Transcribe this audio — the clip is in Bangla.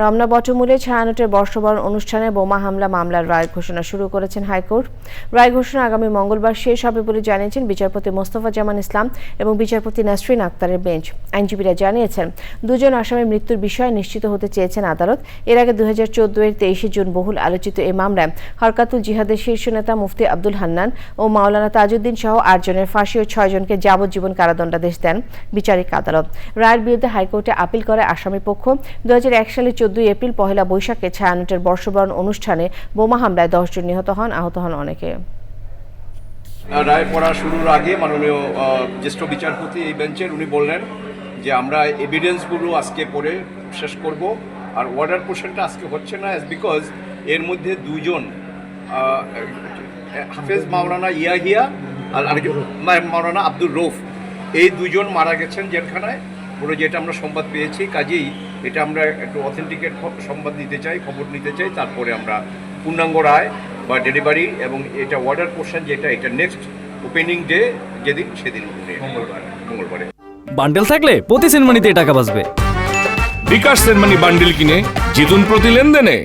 রমনা বটমূলে ছায়ানটের বর্ষবরণ অনুষ্ঠানে বোমা হামলা মামলার রায় ঘোষণা শুরু করেছেন হাইকোর্ট। রায় ঘোষণা আগামী মঙ্গলবার শেষ হবে বলে জানিয়েছেন বিচারপতি মোস্তফা জামান ইসলাম এবং বিচারপতি নাসরিন আক্তারের বেঞ্চ। আইনজীবীরা জানিয়েছেন, দুজন আসামির মৃত্যুর বিষয়ে নিশ্চিত হতে চেয়েছেন আদালত। এর আগে দুই হাজার চোদ্দ এর তেইশে জুন বহুল আলোচিত এই মামলায় হরকাতুল জিহাদের শীর্ষ নেতা মুফতি আব্দুল হান্নান ও মাওলানা তাজউদ্দিন সহ আটজনের ফাঁসি ও ছয়জনকে যাবজ্জীবন কারাদণ্ডাদেশ দেন বিচারিক আদালত। রায়ের বিরুদ্ধে হাইকোর্টে আপিল করে আসামি পক্ষ দু সালের চোদ্দই এপ্রিল পহেলা বৈশাখে ছায়ানটের বর্ষবরণ অনুষ্ঠানে বোমা হামলায় দশজন নিহত হন, আহত হন অনেকে। রায় পড়া শুরুর আগে মাননীয় জ্যেষ্ঠ বিচারপতি এই বেঞ্চের উনি বললেন যে আমরা এভিডেন্সগুলো আজকে পড়ে শেষ করব আর ওয়ার্ডার পোর্শনটা আজকে হচ্ছে না বিকজ এর মধ্যে দুজন হাফেজ মাওলানা ইয়াহিয়া আর মাওলানা আব্দুর রৌফ, এই দুজন মারা গেছেন জেলখানায়। পুরো যেটা আমরা সংবাদ পেয়েছি কাজেই এটা আমরা একটু অথেন্টিকেট সংবাদ নিতে চাই খবর নিতে চাই তারপরে আমরা পূর্ণাঙ্গ রায় বা ডেলিভারি এবং এটা অর্ডার পোর্শন যেটা এটা নেক্সট ওপেনিং ডে যেদিন সেদিন মঙ্গলবার। মঙ্গলবারে। বান্ডেল থাকলে প্রতি সিনেমানিতে টাকা বাঁচবে। বিকাশ সেনমানি বান্ডেল কিনে জিতুন প্রতি লেনদেনে।